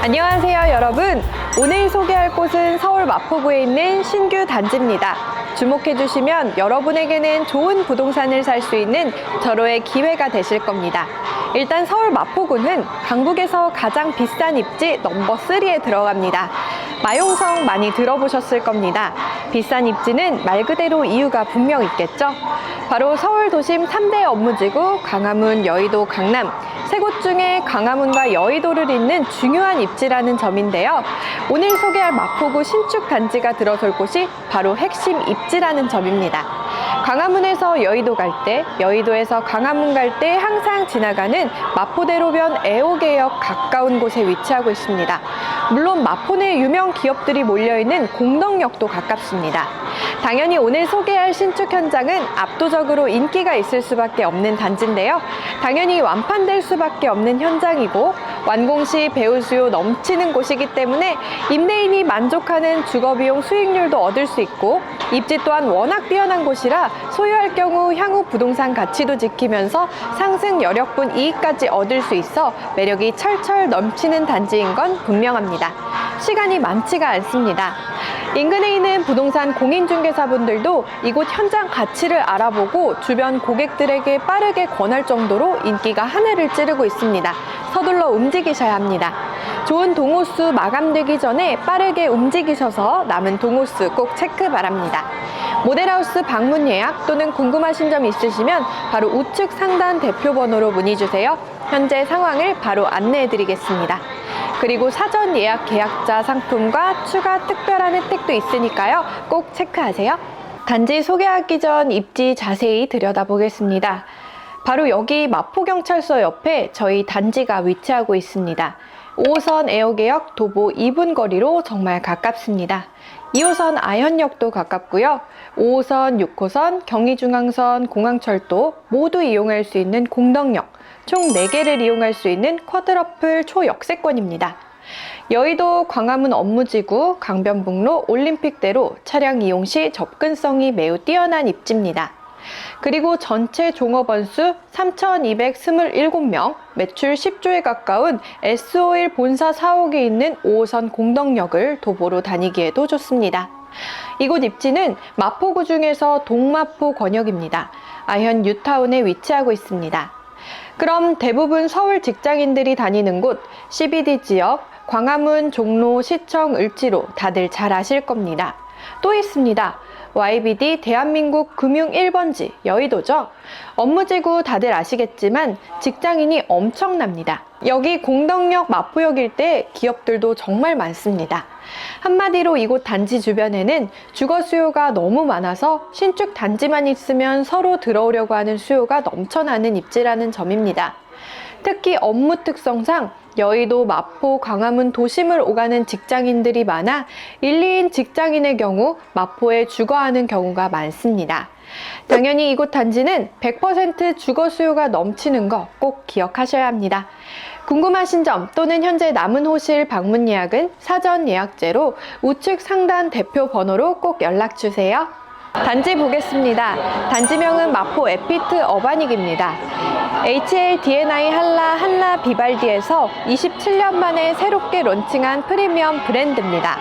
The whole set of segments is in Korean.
안녕하세요, 여러분. 오늘 소개할 곳은 서울 마포구에 있는 신규 단지입니다. 주목해 주시면 여러분에게는 좋은 부동산을 살 수 있는 절호의 기회가 되실 겁니다. 일단 서울 마포구는 강북에서 가장 비싼 입지 넘버 3에 들어갑니다. 마용성 많이 들어보셨을 겁니다. 비싼 입지는 말 그대로 이유가 분명 있겠죠? 바로 서울 도심 3대 업무지구 광화문, 여의도, 강남 세 곳 중에 광화문과 여의도를 잇는 중요한 입지라는 점인데요. 오늘 소개할 마포구 신축 단지가 들어설 곳이 바로 핵심 입지라는 점입니다. 광화문에서 여의도 갈 때, 여의도에서 광화문 갈 때 항상 지나가는 마포대로변 애호개역 가까운 곳에 위치하고 있습니다. 물론 마포 내 유명 기업들이 몰려있는 공덕역도 가깝습니다. 당연히 오늘 소개할 신축 현장은 압도적으로 인기가 있을 수밖에 없는 단지인데요. 당연히 완판될 수밖에 없는 현장이고 완공 시 배우 수요 넘치는 곳이기 때문에 임대인이 만족하는 주거비용 수익률도 얻을 수 있고 입지 또한 워낙 뛰어난 곳이라 소유할 경우 향후 부동산 가치도 지키면서 상승 여력분 이익까지 얻을 수 있어 매력이 철철 넘치는 단지인 건 분명합니다. 시간이 많지가 않습니다. 인근에 있는 부동산 공인중개사분들도 이곳 현장 가치를 알아보고 주변 고객들에게 빠르게 권할 정도로 인기가 하늘을 찌르고 있습니다. 서둘러 움직이셔야 합니다. 좋은 동호수 마감되기 전에 빠르게 움직이셔서 남은 동호수 꼭 체크 바랍니다. 모델하우스 방문 예약 또는 궁금하신 점 있으시면 바로 우측 상단 대표 번호로 문의 주세요. 현재 상황을 바로 안내해 드리겠습니다. 그리고 사전 예약 계약자 상품과 추가 특별한 혜택도 있으니까요. 꼭 체크하세요. 단지 소개하기 전 입지 자세히 들여다보겠습니다. 바로 여기 마포경찰서 옆에 저희 단지가 위치하고 있습니다. 5호선 애호개역 도보 2분 거리로 정말 가깝습니다. 2호선 아현역도 가깝고요. 5호선, 6호선, 경의중앙선, 공항철도 모두 이용할 수 있는 공덕역, 총 4개를 이용할 수 있는 쿼드러플 초역세권입니다. 여의도 광화문 업무지구, 강변북로, 올림픽대로 차량 이용 시 접근성이 매우 뛰어난 입지입니다. 그리고 전체 종업원 수 3,227명, 매출 10조에 가까운 S51 본사 사옥에 있는 5호선 공덕역을 도보로 다니기에도 좋습니다. 이곳 입지는 마포구 중에서 동마포 권역입니다. 아현 뉴타운에 위치하고 있습니다. 그럼 대부분 서울 직장인들이 다니는 곳 CBD 지역, 광화문, 종로, 시청, 을지로 다들 잘 아실 겁니다. 또 있습니다. YBD 대한민국 금융 1번지 여의도죠. 업무지구 다들 아시겠지만 직장인이 엄청납니다. 여기 공덕역 마포역일 때 기업들도 정말 많습니다. 한마디로 이곳 단지 주변에는 주거 수요가 너무 많아서 신축 단지만 있으면 서로 들어오려고 하는 수요가 넘쳐나는 입지라는 점입니다. 특히 업무 특성상 여의도, 마포, 광화문 도심을 오가는 직장인들이 많아 1, 2인 직장인의 경우 마포에 주거하는 경우가 많습니다. 당연히 이곳 단지는 100% 주거 수요가 넘치는 거 꼭 기억하셔야 합니다. 궁금하신 점 또는 현재 남은 호실 방문 예약은 사전 예약제로 우측 상단 대표 번호로 꼭 연락 주세요. 단지 보겠습니다. 단지명은 마포 에피트 어바닉입니다. HLDNI 한라 한라 비발디에서 27년 만에 새롭게 론칭한 프리미엄 브랜드입니다.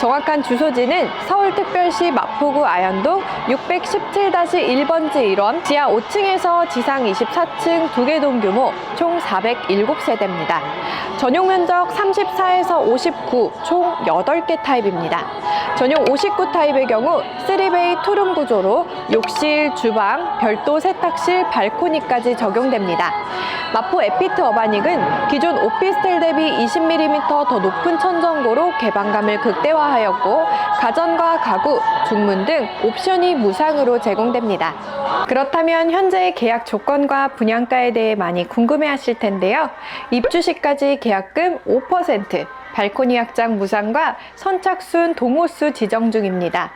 정확한 주소지는 서울특별시 마포구 아현동 617-1번지 1원 지하 5층에서 지상 24층 두개동 규모 총 407세대입니다. 전용 면적 34에서 59, 총 8개 타입입니다. 전용 59 타입의 경우 3베이 투룸 구조로 욕실, 주방, 별도 세탁실, 발코니까지 적용됩니다. 마포 에피트 어바닉은 기존 오피스텔 대비 20mm 더 높은 천정고로 개방감을 극대화 하였고 가전과 가구, 중문 등 옵션이 무상으로 제공됩니다. 그렇다면 현재의 계약 조건과 분양가에 대해 많이 궁금해하실 텐데요. 입주 시까지 계약금 5%, 발코니 확장 무상과 선착순 동호수 지정 중입니다.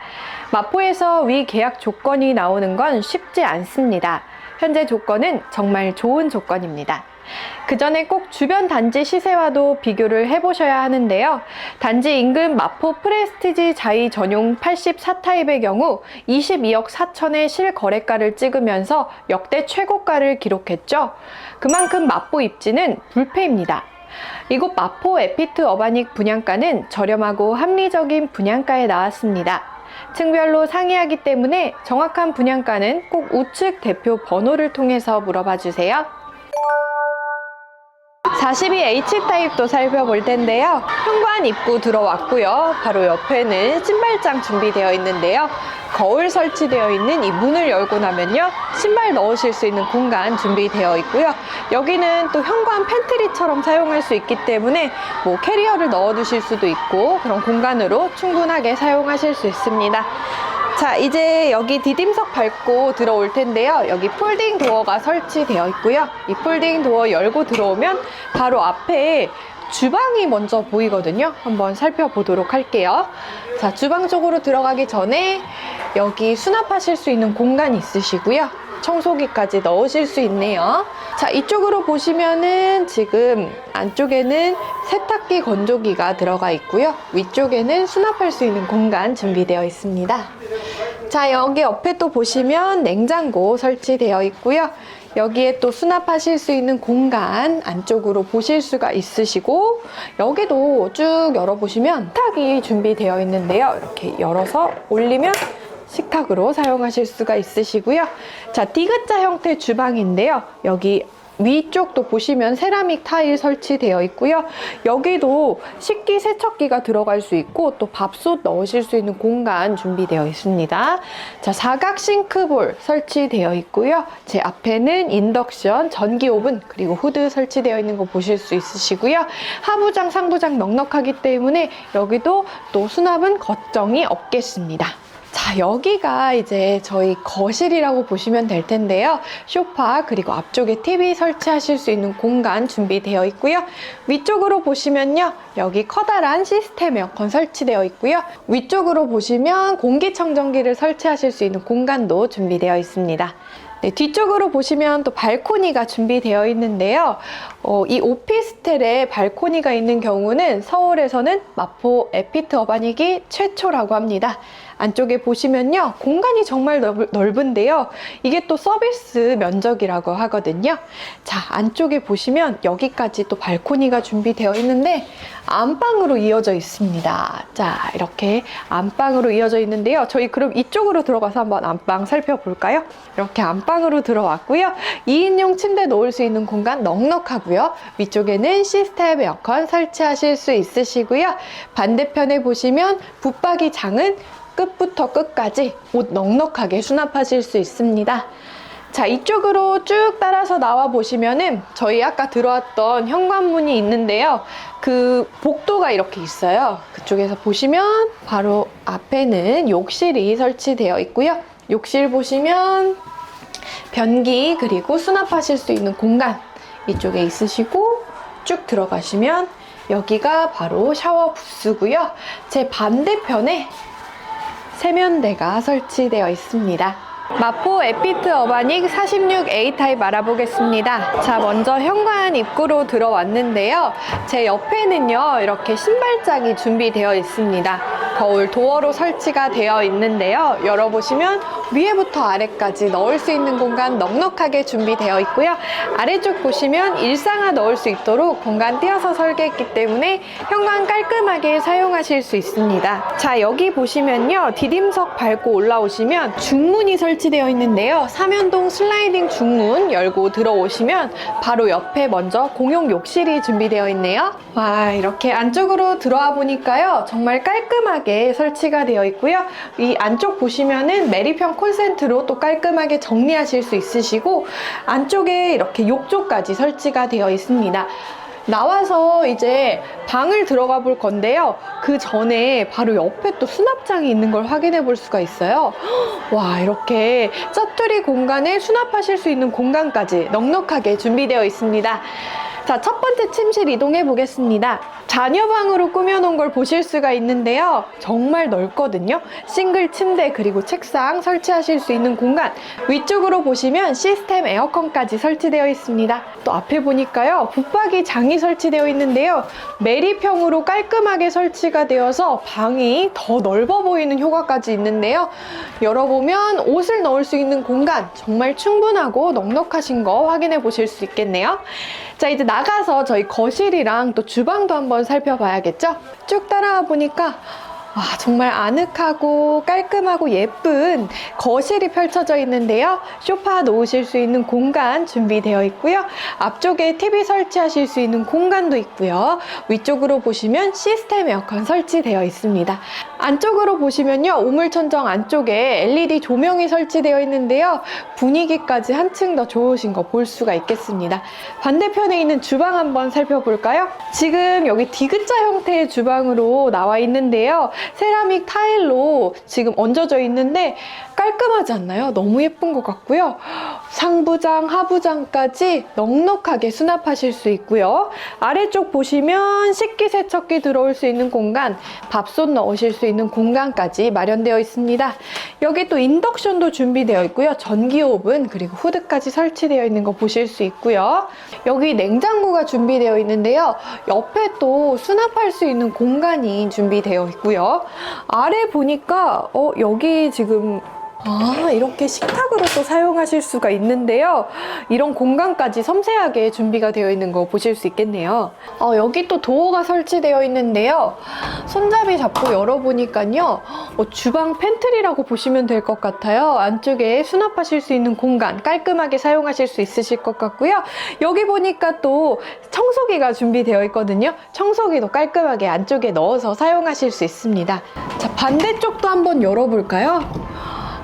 마포에서 위 계약 조건이 나오는 건 쉽지 않습니다. 현재 조건은 정말 좋은 조건입니다. 그 전에 꼭 주변 단지 시세와도 비교를 해보셔야 하는데요. 단지 인근 마포 프레스티지 자이 전용 84타입의 경우 22억 4천의 실거래가를 찍으면서 역대 최고가를 기록했죠. 그만큼 마포 입지는 불패입니다. 이곳 마포 에피트 어바닉 분양가는 저렴하고 합리적인 분양가에 나왔습니다. 층별로 상이하기 때문에 정확한 분양가는 꼭 우측 대표 번호를 통해서 물어봐 주세요. 42H 타입도 살펴볼 텐데요. 현관 입구 들어왔고요. 바로 옆에는 신발장 준비되어 있는데요. 거울 설치되어 있는 이 문을 열고 나면요. 신발 넣으실 수 있는 공간 준비되어 있고요. 여기는 또 현관 팬트리처럼 사용할 수 있기 때문에 뭐 캐리어를 넣어 두실 수도 있고 그런 공간으로 충분하게 사용하실 수 있습니다. 자, 이제 여기 디딤석 밟고 들어올 텐데요. 여기 폴딩 도어가 설치되어 있고요. 이 폴딩 도어 열고 들어오면 바로 앞에 주방이 먼저 보이거든요. 한번 살펴보도록 할게요. 자, 주방 쪽으로 들어가기 전에 여기 수납하실 수 있는 공간이 있으시고요. 청소기까지 넣으실 수 있네요. 자, 이쪽으로 보시면은 지금 안쪽에는 세탁기 건조기가 들어가 있고요. 위쪽에는 수납할 수 있는 공간 준비되어 있습니다. 자, 여기 옆에 또 보시면 냉장고 설치되어 있고요. 여기에 또 수납하실 수 있는 공간 안쪽으로 보실 수가 있으시고 여기도 쭉 열어보시면 식탁이 준비되어 있는데요. 이렇게 열어서 올리면 식탁으로 사용하실 수가 있으시고요. 자, 디귿자 형태 주방인데요. 여기 위쪽도 보시면 세라믹 타일 설치되어 있고요. 여기도 식기 세척기가 들어갈 수 있고 또 밥솥 넣으실 수 있는 공간 준비되어 있습니다. 자, 사각 싱크볼 설치되어 있고요. 제 앞에는 인덕션, 전기 오븐 그리고 후드 설치되어 있는 거 보실 수 있으시고요. 하부장, 상부장 넉넉하기 때문에 여기도 또 수납은 걱정이 없겠습니다. 자, 여기가 이제 저희 거실이라고 보시면 될 텐데요. 소파, 그리고 앞쪽에 TV 설치하실 수 있는 공간 준비되어 있고요. 위쪽으로 보시면요. 여기 커다란 시스템 에어컨 설치되어 있고요. 위쪽으로 보시면 공기청정기를 설치하실 수 있는 공간도 준비되어 있습니다. 네, 뒤쪽으로 보시면 또 발코니가 준비되어 있는데요. 어, 이 오피스텔에 발코니가 있는 경우는 서울에서는 마포 에피트 어바닉이 최초라고 합니다. 안쪽에 보시면요. 공간이 정말 넓, 넓은데요. 이게 또 서비스 면적이라고 하거든요. 자, 안쪽에 보시면 여기까지 또 발코니가 준비되어 있는데 안방으로 이어져 있습니다. 자, 이렇게 안방으로 이어져 있는데요. 저희 그럼 이쪽으로 들어가서 한번 안방 살펴볼까요? 이렇게 안방으로 들어왔고요. 2인용 침대 놓을 수 있는 공간 넉넉하고요. 위쪽에는 시스템 에어컨 설치하실 수 있으시고요. 반대편에 보시면 붙박이 장은 끝부터 끝까지 옷 넉넉하게 수납하실 수 있습니다. 자, 이쪽으로 쭉 따라서 나와 보시면은 저희 아까 들어왔던 현관문이 있는데요. 그 복도가 이렇게 있어요. 그쪽에서 보시면 바로 앞에는 욕실이 설치되어 있고요. 욕실 보시면 변기 그리고 수납하실 수 있는 공간 이쪽에 있으시고 쭉 들어가시면 여기가 바로 샤워 부스고요. 제 반대편에 세면대가 설치되어 있습니다. 마포 에피트 어바닉 46A 타입 알아보겠습니다. 자, 먼저 현관 입구로 들어왔는데요. 제 옆에는요, 이렇게 신발장이 준비되어 있습니다. 거울 도어로 설치가 되어 있는데요. 열어보시면 위에부터 아래까지 넣을 수 있는 공간 넉넉하게 준비되어 있고요. 아래쪽 보시면 일상화 넣을 수 있도록 공간 띄어서 설계했기 때문에 현관 깔끔하게 사용하실 수 있습니다. 자, 여기 보시면요. 디딤석 밟고 올라오시면 중문이 설치되어 있는데요. 삼연동 슬라이딩 중문 열고 들어오시면 바로 옆에 먼저 공용 욕실이 준비되어 있네요. 와, 이렇게 안쪽으로 들어와 보니까요. 정말 깔끔하게 설치가 되어 있고요. 이 안쪽 보시면은 메리평 콘센트로 또 깔끔하게 정리하실 수 있으시고 안쪽에 이렇게 욕조까지 설치가 되어 있습니다. 나와서 이제 방을 들어가 볼 건데요. 그 전에 바로 옆에 또 수납장이 있는 걸 확인해 볼 수가 있어요. 와, 이렇게 짜투리 공간에 수납하실 수 있는 공간까지 넉넉하게 준비되어 있습니다. 자, 첫 번째 침실 이동해 보겠습니다. 자녀방으로 꾸며놓은 걸 보실 수가 있는데요. 정말 넓거든요. 싱글 침대 그리고 책상 설치하실 수 있는 공간. 위쪽으로 보시면 시스템 에어컨까지 설치되어 있습니다. 또 앞에 보니까요. 붙박이 장이 설치되어 있는데요. 메리평으로 깔끔하게 설치가 되어서 방이 더 넓어 보이는 효과까지 있는데요. 열어보면 옷을 넣을 수 있는 공간 정말 충분하고 넉넉하신 거 확인해 보실 수 있겠네요. 자, 이제 나가서 저희 거실이랑 또 주방도 한번 살펴봐야겠죠? 쭉 따라와 보니까 아, 정말 아늑하고 깔끔하고 예쁜 거실이 펼쳐져 있는데요. 소파 놓으실 수 있는 공간 준비되어 있고요. 앞쪽에 TV 설치하실 수 있는 공간도 있고요. 위쪽으로 보시면 시스템 에어컨 설치되어 있습니다. 안쪽으로 보시면요. 우물천정 안쪽에 LED 조명이 설치되어 있는데요. 분위기까지 한층 더 좋으신 거 볼 수가 있겠습니다. 반대편에 있는 주방 한번 살펴볼까요? 지금 여기 디귿자 형태의 주방으로 나와 있는데요. 세라믹 타일로 지금 얹어져 있는데 깔끔하지 않나요? 너무 예쁜 것 같고요. 상부장, 하부장까지 넉넉하게 수납하실 수 있고요. 아래쪽 보시면 식기 세척기 들어올 수 있는 공간, 밥솥 넣으실 수 있는 공간까지 마련되어 있습니다. 여기 또 인덕션도 준비되어 있고요. 전기 오븐 그리고 후드까지 설치되어 있는 거 보실 수 있고요. 여기 냉장고가 준비되어 있는데요. 옆에 또 수납할 수 있는 공간이 준비되어 있고요. 아래 보니까 어 여기 지금 아, 이렇게 식탁으로 또 사용하실 수가 있는데요. 이런 공간까지 섬세하게 준비가 되어 있는 거 보실 수 있겠네요. 어, 여기 또 도어가 설치되어 있는데요. 손잡이 잡고 열어보니까요. 어, 주방 팬트리라고 보시면 될 것 같아요. 안쪽에 수납하실 수 있는 공간 깔끔하게 사용하실 수 있으실 것 같고요. 여기 보니까 또 청소기가 준비되어 있거든요. 청소기도 깔끔하게 안쪽에 넣어서 사용하실 수 있습니다. 자, 반대쪽도 한번 열어볼까요?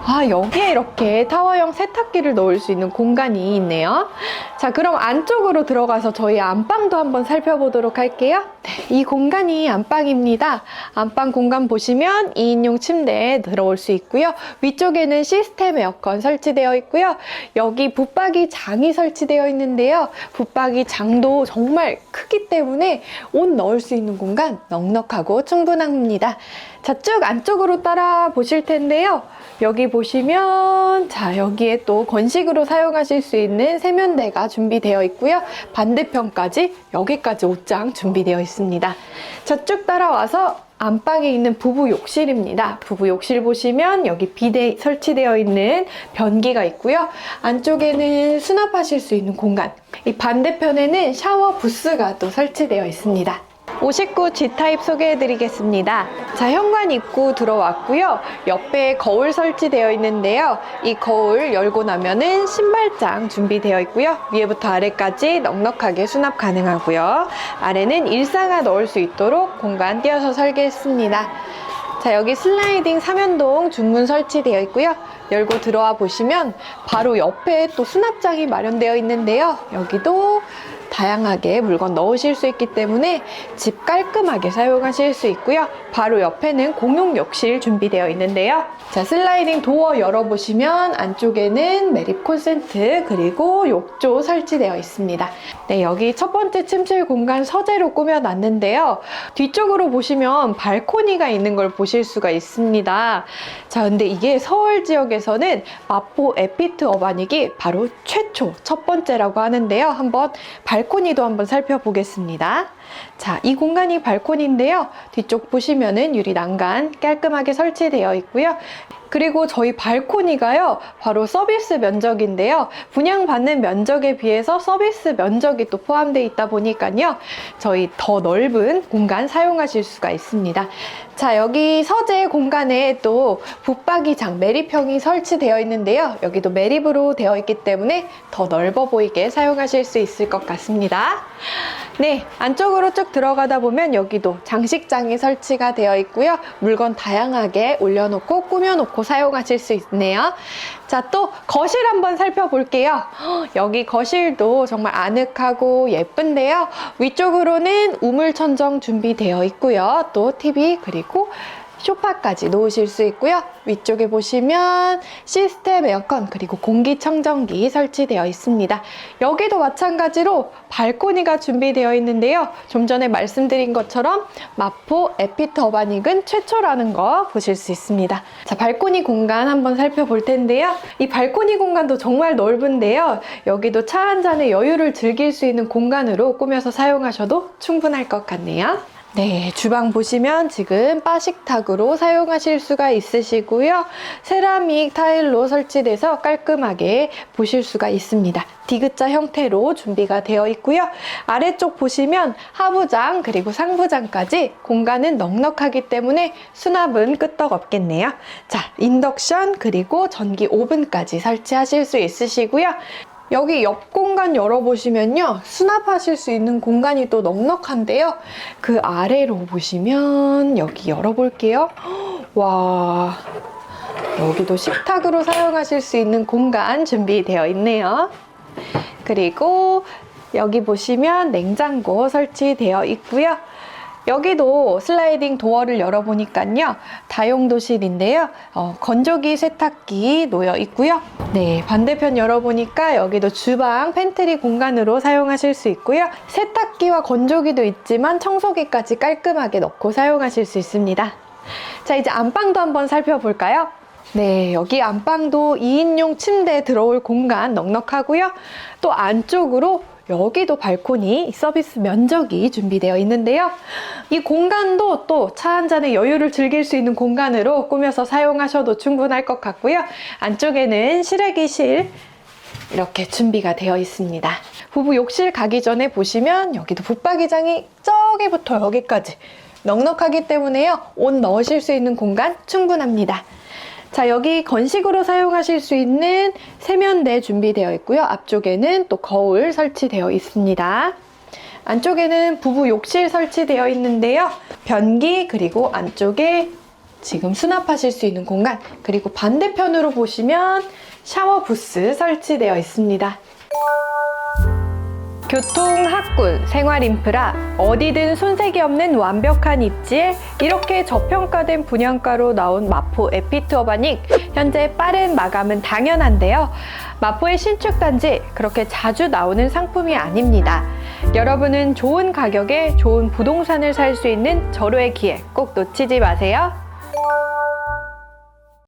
아, 여기에 이렇게 타워형 세탁기를 넣을 수 있는 공간이 있네요. 자, 그럼 안쪽으로 들어가서 저희 안방도 한번 살펴보도록 할게요. 네, 이 공간이 안방입니다. 안방 공간 보시면 2인용 침대 들어올 수 있고요. 위쪽에는 시스템 에어컨 설치되어 있고요. 여기 붙박이 장이 설치되어 있는데요. 붙박이 장도 정말 크기 때문에 옷 넣을 수 있는 공간 넉넉하고 충분합니다. 자, 쭉 안쪽으로 따라 보실 텐데요. 여기 보시면 자 여기에 또 건식으로 사용하실 수 있는 세면대가 준비되어 있고요. 반대편까지 여기까지 옷장 준비되어 있습니다. 자 쭉 따라와서 안방에 있는 부부 욕실입니다. 부부 욕실 보시면 여기 비대 설치되어 있는 변기가 있고요. 안쪽에는 수납하실 수 있는 공간. 이 반대편에는 샤워 부스가 또 설치되어 있습니다. 59 G타입 소개해드리겠습니다. 자, 현관 입구 들어왔고요. 옆에 거울 설치되어 있는데요. 이 거울 열고 나면은 신발장 준비되어 있고요. 위에부터 아래까지 넉넉하게 수납 가능하고요. 아래는 일상화 넣을 수 있도록 공간 띄어서 설계했습니다. 자, 여기 슬라이딩 삼연동 중문 설치되어 있고요. 열고 들어와 보시면 바로 옆에 또 수납장이 마련되어 있는데요. 여기도 다양하게 물건 넣으실 수 있기 때문에 집 깔끔하게 사용하실 수 있고요. 바로 옆에는 공용 욕실 준비되어 있는데요. 자, 슬라이딩 도어 열어보시면 안쪽에는 매립 콘센트 그리고 욕조 설치되어 있습니다. 네, 여기 첫 번째 침실 공간 서재로 꾸며놨는데요. 뒤쪽으로 보시면 발코니가 있는 걸 보실 수가 있습니다. 자, 근데 이게 서울 지역에서는 마포 에피트 어바닉이 바로 최초 첫 번째라고 하는데요. 한번 발 코니도 한번 살펴보겠습니다. 자, 이 공간이 발코니인데요. 뒤쪽 보시면은 유리 난간 깔끔하게 설치되어 있고요. 그리고 저희 발코니가요, 바로 서비스 면적인데요. 분양받는 면적에 비해서 서비스 면적이 또 포함되어 있다 보니까요. 저희 더 넓은 공간 사용하실 수가 있습니다. 자, 여기 서재 공간에 또 붙박이장 매립형이 설치되어 있는데요. 여기도 매립으로 되어 있기 때문에 더 넓어 보이게 사용하실 수 있을 것 같습니다. 네, 안쪽으로 쭉 들어가다 보면 여기도 장식장이 설치가 되어 있고요. 물건 다양하게 올려놓고 꾸며놓고 사용하실 수 있네요. 자, 또 거실 한번 살펴볼게요. 여기 거실도 정말 아늑하고 예쁜데요. 위쪽으로는 우물천정 준비되어 있고요. 또 TV 그리고 소파까지 놓으실 수 있고요. 위쪽에 보시면 시스템 에어컨 그리고 공기청정기 설치되어 있습니다. 여기도 마찬가지로 발코니가 준비되어 있는데요. 좀 전에 말씀드린 것처럼 마포 에피트 어바닉은 최초라는 거 보실 수 있습니다. 자, 발코니 공간 한번 살펴볼 텐데요. 이 발코니 공간도 정말 넓은데요. 여기도 차 한 잔의 여유를 즐길 수 있는 공간으로 꾸며서 사용하셔도 충분할 것 같네요. 네, 주방 보시면 지금 빠식탁으로 사용하실 수가 있으시고요. 세라믹 타일로 설치돼서 깔끔하게 보실 수가 있습니다. 디귿자 형태로 준비가 되어 있고요. 아래쪽 보시면 하부장 그리고 상부장까지 공간은 넉넉하기 때문에 수납은 끄떡없겠네요. 자, 인덕션 그리고 전기 오븐까지 설치하실 수 있으시고요. 여기 옆 공간 열어보시면요. 수납하실 수 있는 공간이 또 넉넉한데요. 그 아래로 보시면 여기 열어볼게요. 와. 여기도 식탁으로 사용하실 수 있는 공간 준비되어 있네요. 그리고 여기 보시면 냉장고 설치되어 있고요. 여기도 슬라이딩 도어를 열어보니까요. 다용도실인데요. 어, 건조기, 세탁기 놓여 있고요. 네, 반대편 열어보니까 여기도 주방, 팬트리 공간으로 사용하실 수 있고요. 세탁기와 건조기도 있지만 청소기까지 깔끔하게 넣고 사용하실 수 있습니다. 자, 이제 안방도 한번 살펴볼까요? 네, 여기 안방도 2인용 침대 들어올 공간 넉넉하고요. 또 안쪽으로 여기도 발코니 서비스 면적이 준비되어 있는데요. 이 공간도 또 차 한 잔의 여유를 즐길 수 있는 공간으로 꾸며서 사용하셔도 충분할 것 같고요. 안쪽에는 실외기실 이렇게 준비가 되어 있습니다. 부부 욕실 가기 전에 보시면 여기도 붙박이장이 저기부터 여기까지 넉넉하기 때문에요. 옷 넣으실 수 있는 공간 충분합니다. 자, 여기 건식으로 사용하실 수 있는 세면대 준비되어 있고요. 앞쪽에는 또 거울 설치되어 있습니다. 안쪽에는 부부 욕실 설치되어 있는데요. 변기 그리고 안쪽에 지금 수납하실 수 있는 공간 그리고 반대편으로 보시면 샤워 부스 설치되어 있습니다. 교통, 학군, 생활 인프라, 어디든 손색이 없는 완벽한 입지에 이렇게 저평가된 분양가로 나온 마포 에피트 어바닉. 현재 빠른 마감은 당연한데요. 마포의 신축 단지 그렇게 자주 나오는 상품이 아닙니다. 여러분은 좋은 가격에 좋은 부동산을 살 수 있는 절호의 기회 꼭 놓치지 마세요.